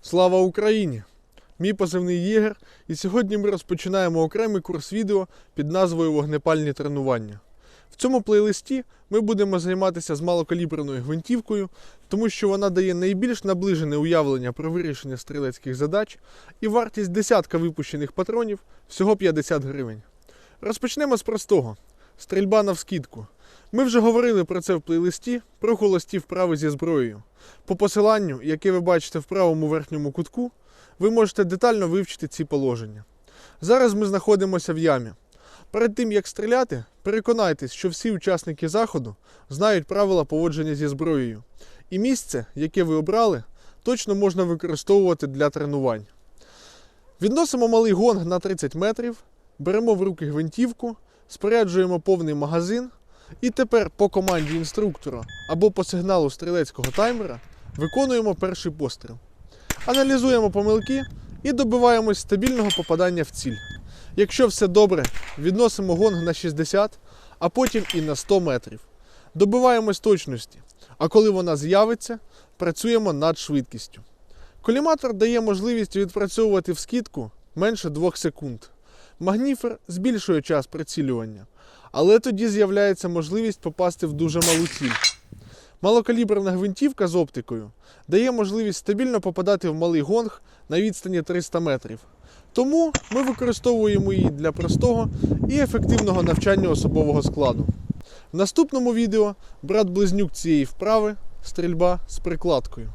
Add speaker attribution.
Speaker 1: Слава Україні! Мій позивний Єгер, і сьогодні ми розпочинаємо окремий курс відео під назвою Вогнепальні тренування. В цьому плейлисті ми будемо займатися з малокаліберною гвинтівкою, тому що вона дає найбільш наближене уявлення про вирішення стрілецьких задач, і вартість десятка випущених патронів всього 50 гривень. Розпочнемо з простого: стрільба навскідку. Ми вже говорили про це в плейлисті про холості вправи зі зброєю. По посиланню, яке ви бачите в правому верхньому кутку, ви можете детально вивчити ці положення. Зараз ми знаходимося в ямі. Перед тим як стріляти, переконайтесь, що всі учасники заходу знають правила поводження зі зброєю. І місце, яке ви обрали, точно можна використовувати для тренувань. Відносимо малий гонг на 30 метрів, беремо в руки гвинтівку, споряджуємо повний магазин. І тепер по команді інструктора або по сигналу стрілецького таймера виконуємо перший постріл. Аналізуємо помилки і добиваємось стабільного попадання в ціль. Якщо все добре, відносимо гонг на 60, а потім і на 100 метрів. Добиваємось точності, а коли вона з'явиться, працюємо над швидкістю. Коліматор дає можливість відпрацьовувати в скидку менше 2 секунд. Магніфер збільшує час прицілювання, але тоді з'являється можливість попасти в дуже малу ціль. Малокаліберна гвинтівка з оптикою дає можливість стабільно попадати в малий гонг на відстані 300 метрів. Тому ми використовуємо її для простого і ефективного навчання особового складу. В наступному відео брат-близнюк цієї вправи стрільба з прикладкою.